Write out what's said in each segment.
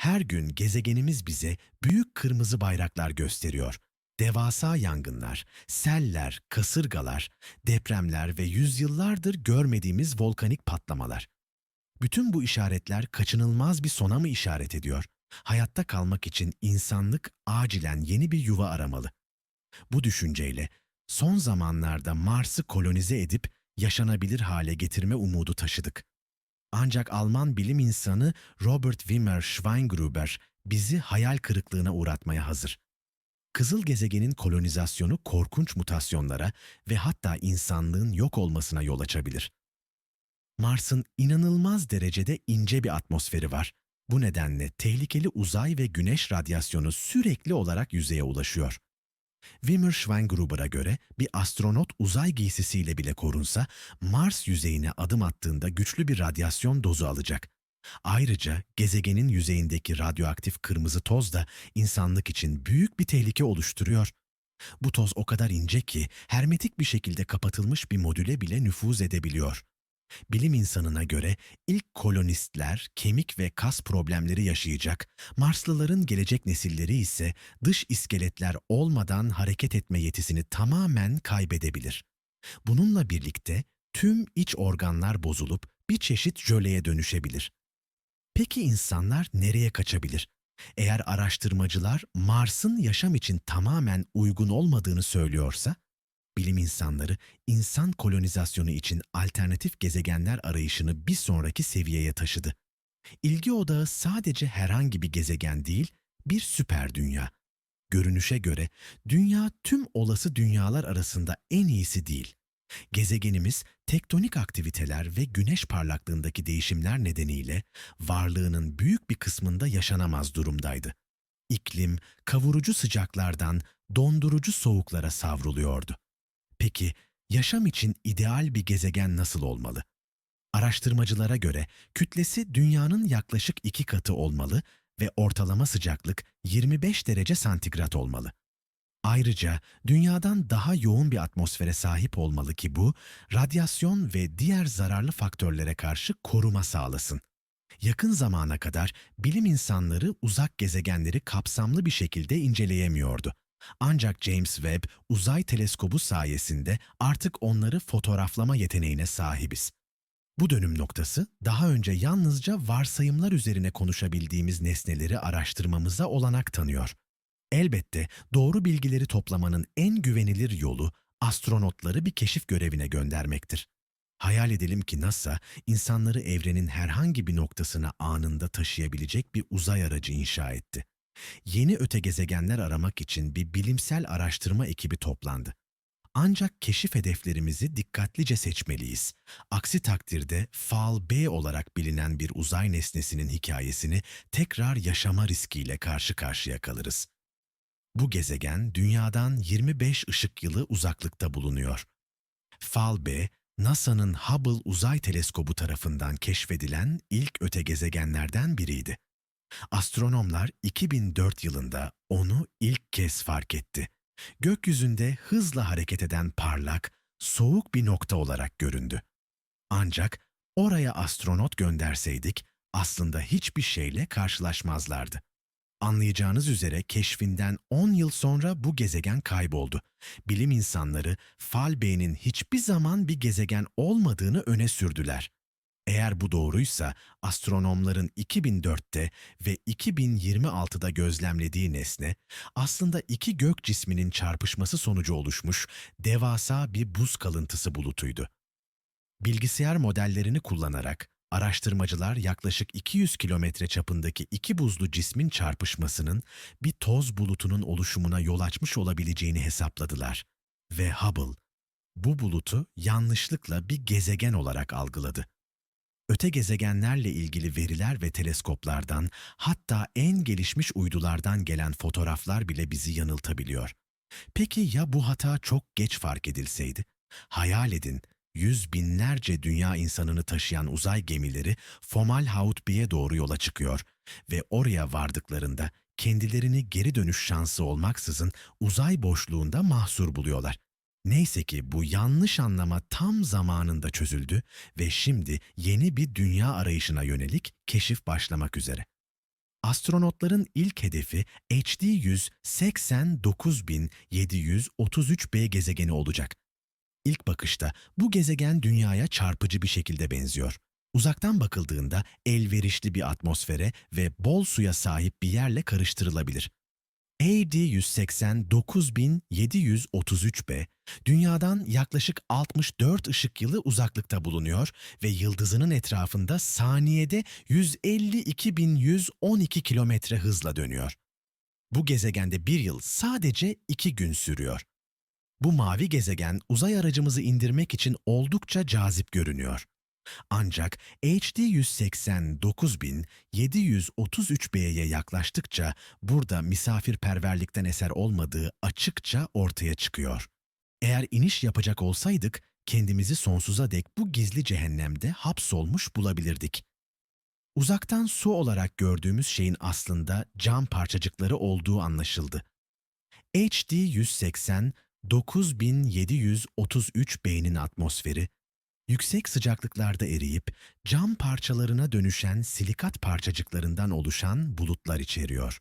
Her gün gezegenimiz bize büyük kırmızı bayraklar gösteriyor. Devasa yangınlar, seller, kasırgalar, depremler ve yüzyıllardır görmediğimiz volkanik patlamalar. Bütün bu işaretler kaçınılmaz bir sona mı işaret ediyor? Hayatta kalmak için insanlık acilen yeni bir yuva aramalı. Bu düşünceyle son zamanlarda Mars'ı kolonize edip yaşanabilir hale getirme umudu taşıdık. Ancak Alman bilim insanı Robert Wimmer Schweingruber bizi hayal kırıklığına uğratmaya hazır. Kızıl gezegenin kolonizasyonu korkunç mutasyonlara ve hatta insanlığın yok olmasına yol açabilir. Mars'ın inanılmaz derecede ince bir atmosferi var. Bu nedenle tehlikeli uzay ve güneş radyasyonu sürekli olarak yüzeye ulaşıyor. Wimmer Schweingruber'a göre bir astronot uzay giysisiyle bile korunsa Mars yüzeyine adım attığında güçlü bir radyasyon dozu alacak. Ayrıca gezegenin yüzeyindeki radyoaktif kırmızı toz da insanlık için büyük bir tehlike oluşturuyor. Bu toz o kadar ince ki hermetik bir şekilde kapatılmış bir modüle bile nüfuz edebiliyor. Bilim insanına göre ilk kolonistler kemik ve kas problemleri yaşayacak, Marslıların gelecek nesilleri ise dış iskeletler olmadan hareket etme yetisini tamamen kaybedebilir. Bununla birlikte tüm iç organlar bozulup bir çeşit jöleye dönüşebilir. Peki insanlar nereye kaçabilir? Eğer araştırmacılar Mars'ın yaşam için tamamen uygun olmadığını söylüyorsa, bilim insanları insan kolonizasyonu için alternatif gezegenler arayışını bir sonraki seviyeye taşıdı. İlgi odağı sadece herhangi bir gezegen değil, bir süper dünya. Görünüşe göre dünya tüm olası dünyalar arasında en iyisi değil. Gezegenimiz tektonik aktiviteler ve güneş parlaklığındaki değişimler nedeniyle varlığının büyük bir kısmında yaşanamaz durumdaydı. İklim kavurucu sıcaklardan dondurucu soğuklara savruluyordu. Peki yaşam için ideal bir gezegen nasıl olmalı? Araştırmacılara göre kütlesi dünyanın yaklaşık iki katı olmalı ve ortalama sıcaklık 25 derece santigrat olmalı. Ayrıca dünyadan daha yoğun bir atmosfere sahip olmalı ki bu, radyasyon ve diğer zararlı faktörlere karşı koruma sağlasın. Yakın zamana kadar bilim insanları uzak gezegenleri kapsamlı bir şekilde inceleyemiyordu. Ancak James Webb Uzay Teleskobu sayesinde artık onları fotoğraflama yeteneğine sahibiz. Bu dönüm noktası daha önce yalnızca varsayımlar üzerine konuşabildiğimiz nesneleri araştırmamıza olanak tanıyor. Elbette doğru bilgileri toplamanın en güvenilir yolu astronotları bir keşif görevine göndermektir. Hayal edelim ki NASA, insanları evrenin herhangi bir noktasına anında taşıyabilecek bir uzay aracı inşa etti. Yeni öte gezegenler aramak için bir bilimsel araştırma ekibi toplandı. Ancak keşif hedeflerimizi dikkatlice seçmeliyiz. Aksi takdirde Fal B olarak bilinen bir uzay nesnesinin hikayesini tekrar yaşama riskiyle karşı karşıya kalırız. Bu gezegen dünyadan 25 ışık yılı uzaklıkta bulunuyor. Fal B, NASA'nın Hubble Uzay Teleskobu tarafından keşfedilen ilk öte gezegenlerden biriydi. Astronomlar 2004 yılında onu ilk kez fark etti. Gökyüzünde hızla hareket eden parlak, soğuk bir nokta olarak göründü. Ancak oraya astronot gönderseydik aslında hiçbir şeyle karşılaşmazlardı. Anlayacağınız üzere keşfinden 10 yıl sonra bu gezegen kayboldu. Bilim insanları Fal B'nin hiçbir zaman bir gezegen olmadığını öne sürdüler. Eğer bu doğruysa astronomların 2004'te ve 2026'da gözlemlediği nesne aslında iki gök cisminin çarpışması sonucu oluşmuş devasa bir buz kalıntısı bulutuydu. Bilgisayar modellerini kullanarak araştırmacılar yaklaşık 200 kilometre çapındaki iki buzlu cismin çarpışmasının bir toz bulutunun oluşumuna yol açmış olabileceğini hesapladılar ve Hubble bu bulutu yanlışlıkla bir gezegen olarak algıladı. Öte gezegenlerle ilgili veriler ve teleskoplardan hatta en gelişmiş uydulardan gelen fotoğraflar bile bizi yanıltabiliyor. Peki ya bu hata çok geç fark edilseydi? Hayal edin, yüz binlerce dünya insanını taşıyan uzay gemileri Fomalhaut B'ye doğru yola çıkıyor ve oraya vardıklarında kendilerini geri dönüş şansı olmaksızın uzay boşluğunda mahsur buluyorlar. Neyse ki bu yanlış anlama tam zamanında çözüldü ve şimdi yeni bir dünya arayışına yönelik keşif başlamak üzere. Astronotların ilk hedefi HD 189.733b gezegeni olacak. İlk bakışta bu gezegen Dünya'ya çarpıcı bir şekilde benziyor. Uzaktan bakıldığında elverişli bir atmosfere ve bol suya sahip bir yerle karıştırılabilir. AD 189.733b, Dünya'dan yaklaşık 64 ışık yılı uzaklıkta bulunuyor ve yıldızının etrafında saniyede 152.112 kilometre hızla dönüyor. Bu gezegende bir yıl sadece iki gün sürüyor. Bu mavi gezegen uzay aracımızı indirmek için oldukça cazip görünüyor. Ancak HD 189.733b'ye yaklaştıkça burada misafirperverlikten eser olmadığı açıkça ortaya çıkıyor. Eğer iniş yapacak olsaydık kendimizi sonsuza dek bu gizli cehennemde hapsolmuş bulabilirdik. Uzaktan su olarak gördüğümüz şeyin aslında cam parçacıkları olduğu anlaşıldı. HD 180 9733B'nin atmosferi, yüksek sıcaklıklarda eriyip cam parçalarına dönüşen silikat parçacıklarından oluşan bulutlar içeriyor.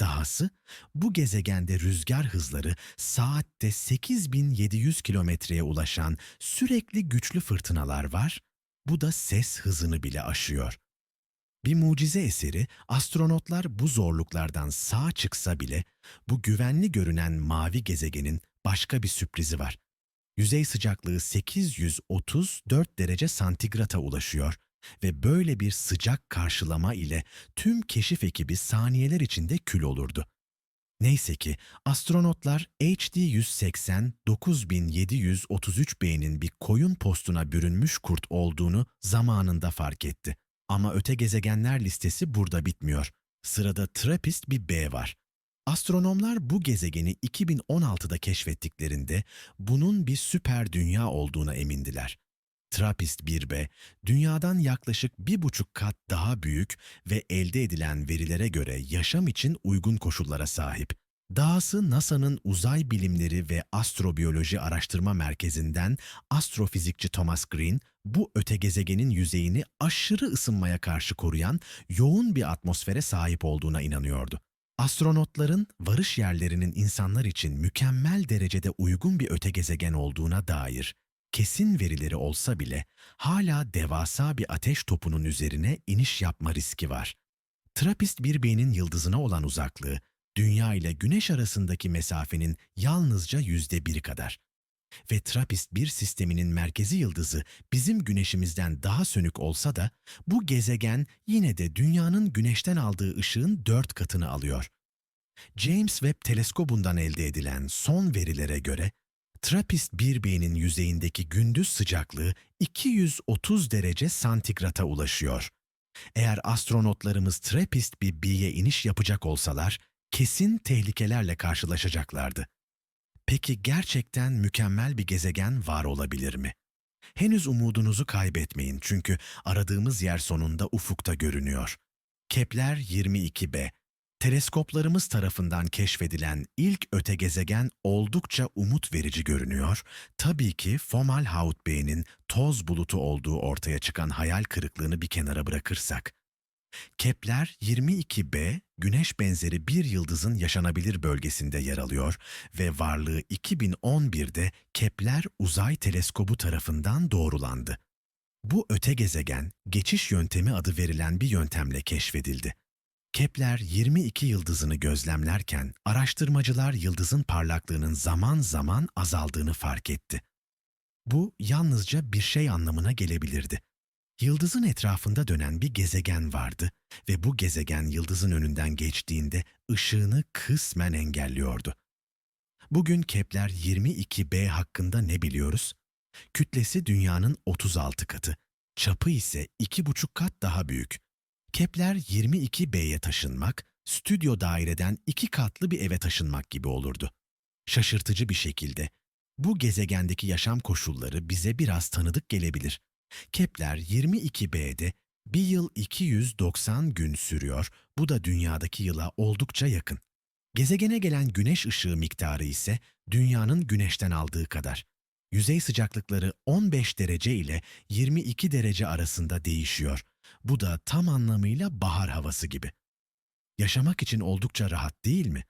Dahası bu gezegende rüzgar hızları saatte 8700 kilometreye ulaşan sürekli güçlü fırtınalar var. Bu da ses hızını bile aşıyor. Bir mucize eseri astronotlar bu zorluklardan sağ çıksa bile bu güvenli görünen mavi gezegenin başka bir sürprizi var. Yüzey sıcaklığı 834 derece santigrata ulaşıyor ve böyle bir sıcak karşılama ile tüm keşif ekibi saniyeler içinde kül olurdu. Neyse ki astronotlar HD 180 9733B'nin bir koyun postuna bürünmüş kurt olduğunu zamanında fark etti. Ama öte gezegenler listesi burada bitmiyor. Sırada Trappist bir B var. Astronomlar bu gezegeni 2016'da keşfettiklerinde bunun bir süper dünya olduğuna emindiler. Trappist 1b, dünyadan yaklaşık bir buçuk kat daha büyük ve elde edilen verilere göre yaşam için uygun koşullara sahip. Dahası NASA'nın Uzay Bilimleri ve Astrobiyoloji Araştırma Merkezi'nden astrofizikçi Thomas Green, bu öte gezegenin yüzeyini aşırı ısınmaya karşı koruyan yoğun bir atmosfere sahip olduğuna inanıyordu. Astronotların varış yerlerinin insanlar için mükemmel derecede uygun bir öte gezegen olduğuna dair kesin verileri olsa bile hala devasa bir ateş topunun üzerine iniş yapma riski var. Trappist 1B'nin yıldızına olan uzaklığı, Dünya ile Güneş arasındaki mesafenin yalnızca yüzde biri kadar. Ve Trappist 1 sisteminin merkezi yıldızı bizim Güneşimizden daha sönük olsa da bu gezegen yine de Dünya'nın Güneş'ten aldığı ışığın dört katını alıyor. James Webb teleskobundan elde edilen son verilere göre Trappist 1B'nin yüzeyindeki gündüz sıcaklığı 230 derece santigrata ulaşıyor. Eğer astronotlarımız Trappist bir B'ye iniş yapacak olsalar, kesin tehlikelerle karşılaşacaklardı. Peki gerçekten mükemmel bir gezegen var olabilir mi? Henüz umudunuzu kaybetmeyin çünkü aradığımız yer sonunda ufukta görünüyor. Kepler 22b, teleskoplarımız tarafından keşfedilen ilk öte gezegen oldukça umut verici görünüyor. Tabii ki Fomalhaut B'nin toz bulutu olduğu ortaya çıkan hayal kırıklığını bir kenara bırakırsak. Kepler 22b, güneş benzeri bir yıldızın yaşanabilir bölgesinde yer alıyor ve varlığı 2011'de Kepler Uzay Teleskobu tarafından doğrulandı. Bu öte gezegen, geçiş yöntemi adı verilen bir yöntemle keşfedildi. Kepler 22 yıldızını gözlemlerken araştırmacılar yıldızın parlaklığının zaman zaman azaldığını fark etti. Bu yalnızca bir şey anlamına gelebilirdi. Yıldızın etrafında dönen bir gezegen vardı ve bu gezegen yıldızın önünden geçtiğinde ışığını kısmen engelliyordu. Bugün Kepler 22b hakkında ne biliyoruz? Kütlesi dünyanın 36 katı, çapı ise 2,5 kat daha büyük. Kepler 22b'ye taşınmak, stüdyo daireden iki katlı bir eve taşınmak gibi olurdu. Şaşırtıcı bir şekilde bu gezegendeki yaşam koşulları bize biraz tanıdık gelebilir. Kepler 22b'de bir yıl 290 gün sürüyor, bu da dünyadaki yıla oldukça yakın. Gezegene gelen güneş ışığı miktarı ise dünyanın güneşten aldığı kadar. Yüzey sıcaklıkları 15 derece ile 22 derece arasında değişiyor. Bu da tam anlamıyla bahar havası gibi. Yaşamak için oldukça rahat değil mi?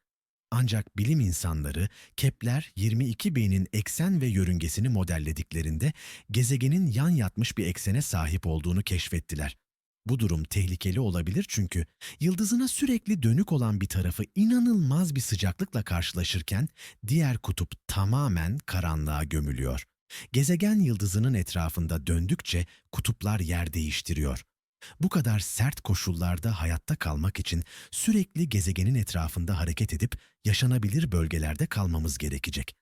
Ancak bilim insanları Kepler 22b'nin eksen ve yörüngesini modellediklerinde gezegenin yan yatmış bir eksene sahip olduğunu keşfettiler. Bu durum tehlikeli olabilir çünkü yıldızına sürekli dönük olan bir tarafı inanılmaz bir sıcaklıkla karşılaşırken diğer kutup tamamen karanlığa gömülüyor. Gezegen yıldızının etrafında döndükçe kutuplar yer değiştiriyor. Bu kadar sert koşullarda hayatta kalmak için sürekli gezegenin etrafında hareket edip yaşanabilir bölgelerde kalmamız gerekecek.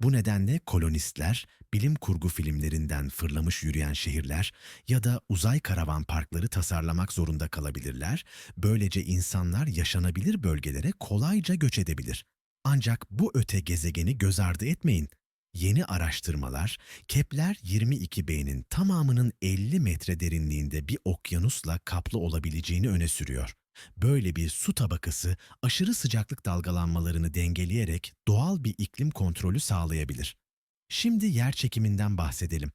Bu nedenle kolonistler, bilim kurgu filmlerinden fırlamış yürüyen şehirler ya da uzay karavan parkları tasarlamak zorunda kalabilirler. Böylece insanlar yaşanabilir bölgelere kolayca göç edebilir. Ancak bu öte gezegeni göz ardı etmeyin. Yeni araştırmalar, Kepler 22b'nin tamamının 50 metre derinliğinde bir okyanusla kaplı olabileceğini öne sürüyor. Böyle bir su tabakası aşırı sıcaklık dalgalanmalarını dengeleyerek doğal bir iklim kontrolü sağlayabilir. Şimdi yer çekiminden bahsedelim.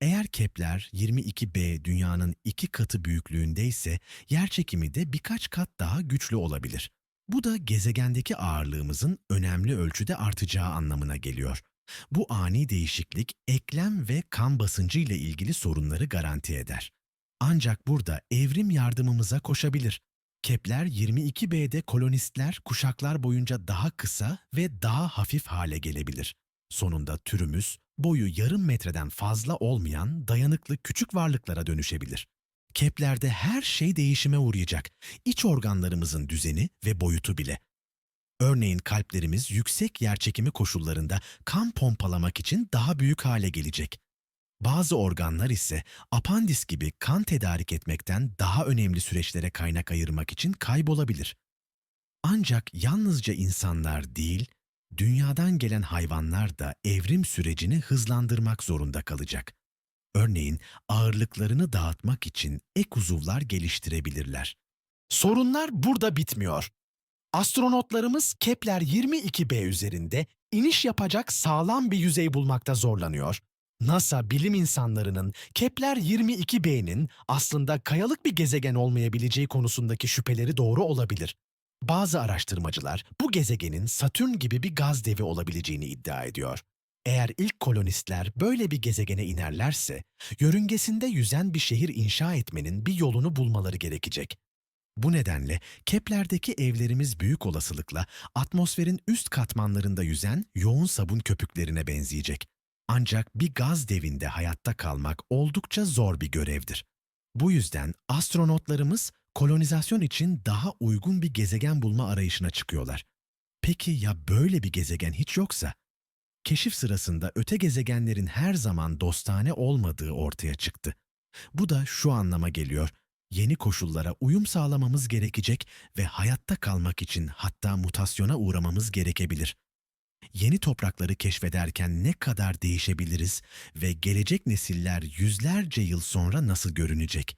Eğer Kepler 22b dünyanın iki katı büyüklüğündeyse yer çekimi de birkaç kat daha güçlü olabilir. Bu da gezegendeki ağırlığımızın önemli ölçüde artacağı anlamına geliyor. Bu ani değişiklik eklem ve kan basıncı ile ilgili sorunları garanti eder. Ancak burada evrim yardımımıza koşabilir. Kepler 22b'de kolonistler kuşaklar boyunca daha kısa ve daha hafif hale gelebilir. Sonunda türümüz boyu yarım metreden fazla olmayan dayanıklı küçük varlıklara dönüşebilir. Kepler'de her şey değişime uğrayacak. İç organlarımızın düzeni ve boyutu bile. Örneğin kalplerimiz yüksek yerçekimi koşullarında kan pompalamak için daha büyük hale gelecek. Bazı organlar ise apandis gibi kan tedarik etmekten daha önemli süreçlere kaynak ayırmak için kaybolabilir. Ancak yalnızca insanlar değil, dünyadan gelen hayvanlar da evrim sürecini hızlandırmak zorunda kalacak. Örneğin ağırlıklarını dağıtmak için ek uzuvlar geliştirebilirler. Sorunlar burada bitmiyor. Astronotlarımız Kepler 22b üzerinde iniş yapacak sağlam bir yüzey bulmakta zorlanıyor. NASA bilim insanlarının Kepler 22b'nin aslında kayalık bir gezegen olmayabileceği konusundaki şüpheleri doğru olabilir. Bazı araştırmacılar bu gezegenin Satürn gibi bir gaz devi olabileceğini iddia ediyor. Eğer ilk kolonistler böyle bir gezegene inerlerse, yörüngesinde yüzen bir şehir inşa etmenin bir yolunu bulmaları gerekecek. Bu nedenle Kepler'deki evlerimiz büyük olasılıkla atmosferin üst katmanlarında yüzen yoğun sabun köpüklerine benzeyecek. Ancak bir gaz devinde hayatta kalmak oldukça zor bir görevdir. Bu yüzden astronotlarımız kolonizasyon için daha uygun bir gezegen bulma arayışına çıkıyorlar. Peki ya böyle bir gezegen hiç yoksa? Keşif sırasında öte gezegenlerin her zaman dostane olmadığı ortaya çıktı. Bu da şu anlama geliyor yeni koşullara uyum sağlamamız gerekecek ve hayatta kalmak için hatta mutasyona uğramamız gerekebilir. Yeni toprakları keşfederken ne kadar değişebiliriz ve gelecek nesiller yüzlerce yıl sonra nasıl görünecek?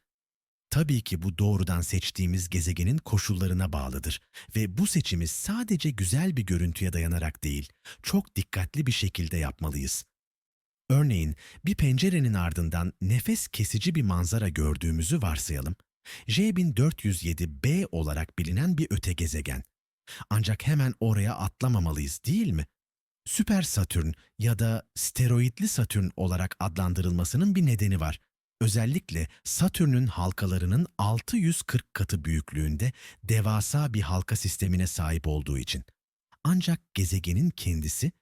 Tabii ki bu doğrudan seçtiğimiz gezegenin koşullarına bağlıdır ve bu seçimi sadece güzel bir görüntüye dayanarak değil, çok dikkatli bir şekilde yapmalıyız. Örneğin bir pencerenin ardından nefes kesici bir manzara gördüğümüzü varsayalım. J1407b olarak bilinen bir öte gezegen. Ancak hemen oraya atlamamalıyız değil mi? Süper Satürn ya da steroidli Satürn olarak adlandırılmasının bir nedeni var. Özellikle Satürn'ün halkalarının 640 katı büyüklüğünde devasa bir halka sistemine sahip olduğu için. Ancak gezegenin kendisi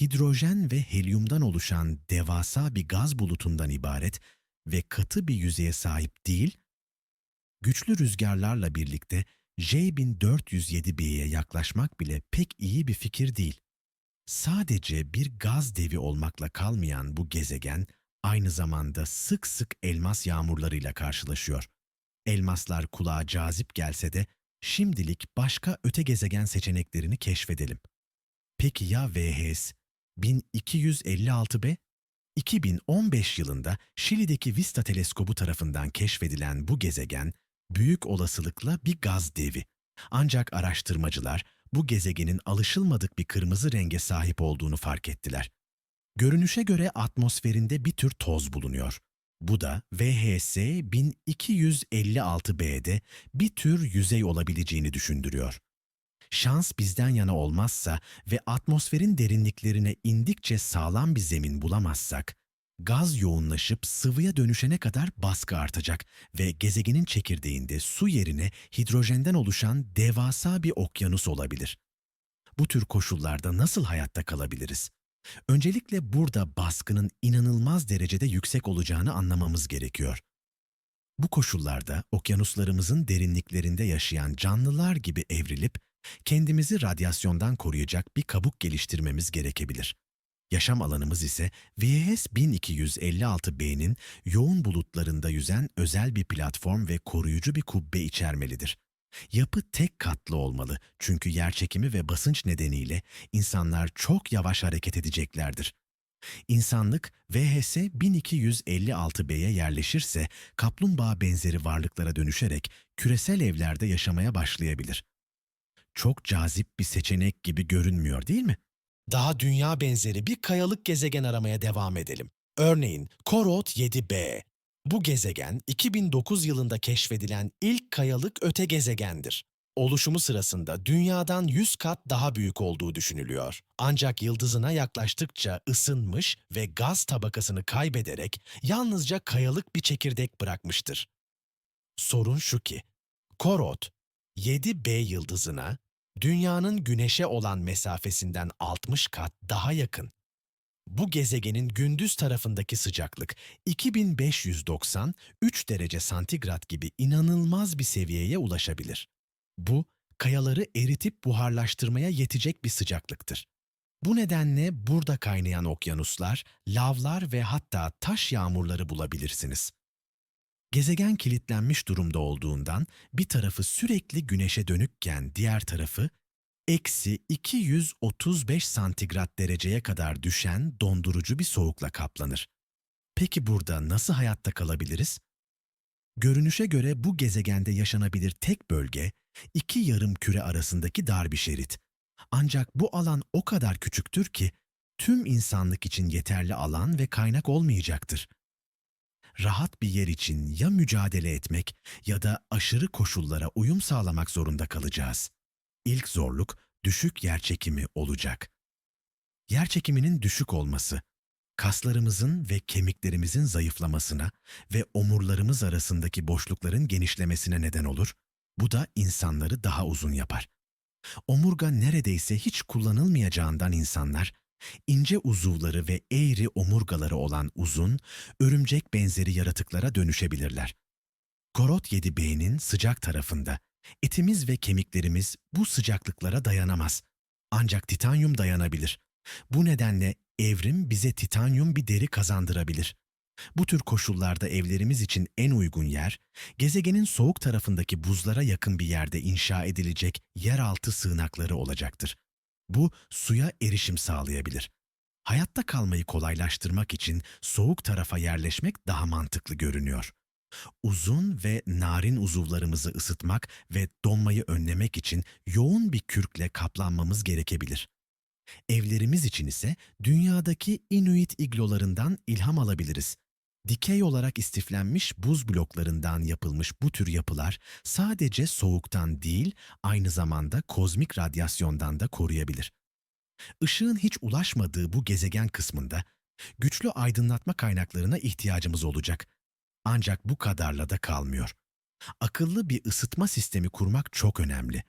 hidrojen ve helyumdan oluşan devasa bir gaz bulutundan ibaret ve katı bir yüzeye sahip değil, güçlü rüzgarlarla birlikte J1407b'ye yaklaşmak bile pek iyi bir fikir değil. Sadece bir gaz devi olmakla kalmayan bu gezegen aynı zamanda sık sık elmas yağmurlarıyla karşılaşıyor. Elmaslar kulağa cazip gelse de şimdilik başka öte gezegen seçeneklerini keşfedelim. Peki ya VHS 1256b? 2015 yılında Şili'deki Vista teleskobu tarafından keşfedilen bu gezegen büyük olasılıkla bir gaz devi. Ancak araştırmacılar bu gezegenin alışılmadık bir kırmızı renge sahip olduğunu fark ettiler. Görünüşe göre atmosferinde bir tür toz bulunuyor. Bu da VHS 1256b'de bir tür yüzey olabileceğini düşündürüyor. Şans bizden yana olmazsa ve atmosferin derinliklerine indikçe sağlam bir zemin bulamazsak, gaz yoğunlaşıp sıvıya dönüşene kadar baskı artacak ve gezegenin çekirdeğinde su yerine hidrojenden oluşan devasa bir okyanus olabilir. Bu tür koşullarda nasıl hayatta kalabiliriz? Öncelikle burada baskının inanılmaz derecede yüksek olacağını anlamamız gerekiyor. Bu koşullarda okyanuslarımızın derinliklerinde yaşayan canlılar gibi evrilip kendimizi radyasyondan koruyacak bir kabuk geliştirmemiz gerekebilir. Yaşam alanımız ise VHS 1256b'nin yoğun bulutlarında yüzen özel bir platform ve koruyucu bir kubbe içermelidir. Yapı tek katlı olmalı çünkü yerçekimi ve basınç nedeniyle insanlar çok yavaş hareket edeceklerdir. İnsanlık VHS 1256b'ye yerleşirse kaplumbağa benzeri varlıklara dönüşerek küresel evlerde yaşamaya başlayabilir. Çok cazip bir seçenek gibi görünmüyor değil mi? Daha dünya benzeri bir kayalık gezegen aramaya devam edelim. Örneğin Korot 7b. Bu gezegen 2009 yılında keşfedilen ilk kayalık öte gezegendir. Oluşumu sırasında dünyadan 100 kat daha büyük olduğu düşünülüyor. Ancak yıldızına yaklaştıkça ısınmış ve gaz tabakasını kaybederek yalnızca kayalık bir çekirdek bırakmıştır. Sorun şu ki, Korot 7b yıldızına dünyanın güneşe olan mesafesinden 60 kat daha yakın. Bu gezegenin gündüz tarafındaki sıcaklık 2590 3 derece santigrat gibi inanılmaz bir seviyeye ulaşabilir. Bu, kayaları eritip buharlaştırmaya yetecek bir sıcaklıktır. Bu nedenle burada kaynayan okyanuslar, lavlar ve hatta taş yağmurları bulabilirsiniz. Gezegen kilitlenmiş durumda olduğundan bir tarafı sürekli güneşe dönükken diğer tarafı eksi 235 santigrat dereceye kadar düşen dondurucu bir soğukla kaplanır. Peki burada nasıl hayatta kalabiliriz? Görünüşe göre bu gezegende yaşanabilir tek bölge iki yarım küre arasındaki dar bir şerit. Ancak bu alan o kadar küçüktür ki tüm insanlık için yeterli alan ve kaynak olmayacaktır. Rahat bir yer için ya mücadele etmek ya da aşırı koşullara uyum sağlamak zorunda kalacağız. İlk zorluk düşük yerçekimi olacak. Yerçekiminin düşük olması, kaslarımızın ve kemiklerimizin zayıflamasına ve omurlarımız arasındaki boşlukların genişlemesine neden olur. Bu da insanları daha uzun yapar. Omurga neredeyse hiç kullanılmayacağından insanlar, ince uzuvları ve eğri omurgaları olan uzun, örümcek benzeri yaratıklara dönüşebilirler. Korot 7B'nin sıcak tarafında etimiz ve kemiklerimiz bu sıcaklıklara dayanamaz. Ancak titanyum dayanabilir. Bu nedenle evrim bize titanyum bir deri kazandırabilir. Bu tür koşullarda evlerimiz için en uygun yer, gezegenin soğuk tarafındaki buzlara yakın bir yerde inşa edilecek yeraltı sığınakları olacaktır. Bu suya erişim sağlayabilir. Hayatta kalmayı kolaylaştırmak için soğuk tarafa yerleşmek daha mantıklı görünüyor. Uzun ve narin uzuvlarımızı ısıtmak ve donmayı önlemek için yoğun bir kürkle kaplanmamız gerekebilir. Evlerimiz için ise dünyadaki Inuit iglolarından ilham alabiliriz. Dikey olarak istiflenmiş buz bloklarından yapılmış bu tür yapılar sadece soğuktan değil, aynı zamanda kozmik radyasyondan da koruyabilir. Işığın hiç ulaşmadığı bu gezegen kısmında güçlü aydınlatma kaynaklarına ihtiyacımız olacak. Ancak bu kadarla da kalmıyor. Akıllı bir ısıtma sistemi kurmak çok önemli.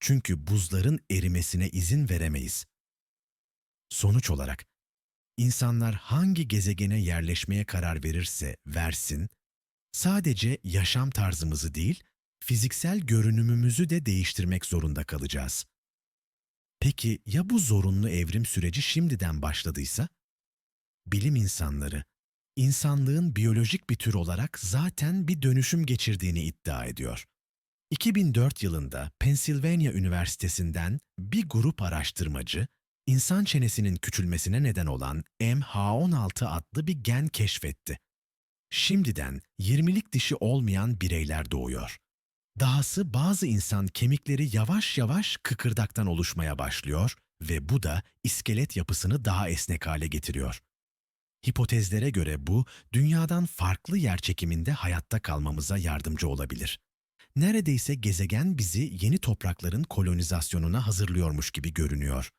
Çünkü buzların erimesine izin veremeyiz. Sonuç olarak insanlar hangi gezegene yerleşmeye karar verirse versin, sadece yaşam tarzımızı değil, fiziksel görünümümüzü de değiştirmek zorunda kalacağız. Peki ya bu zorunlu evrim süreci şimdiden başladıysa? Bilim insanları, insanlığın biyolojik bir tür olarak zaten bir dönüşüm geçirdiğini iddia ediyor. 2004 yılında Pennsylvania Üniversitesi'nden bir grup araştırmacı, insan çenesinin küçülmesine neden olan MH16 adlı bir gen keşfetti. Şimdiden 20'lik dişi olmayan bireyler doğuyor. Dahası bazı insan kemikleri yavaş yavaş kıkırdaktan oluşmaya başlıyor ve bu da iskelet yapısını daha esnek hale getiriyor. Hipotezlere göre bu, dünyadan farklı yer çekiminde hayatta kalmamıza yardımcı olabilir. Neredeyse gezegen bizi yeni toprakların kolonizasyonuna hazırlıyormuş gibi görünüyor.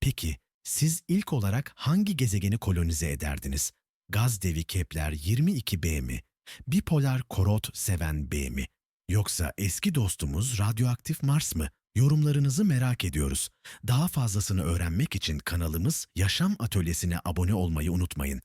Peki, siz ilk olarak hangi gezegeni kolonize ederdiniz? Gaz devi Kepler 22b mi? Bipolar korot seven B mi? Yoksa eski dostumuz radyoaktif Mars mı? Yorumlarınızı merak ediyoruz. Daha fazlasını öğrenmek için kanalımız Yaşam Atölyesi'ne abone olmayı unutmayın.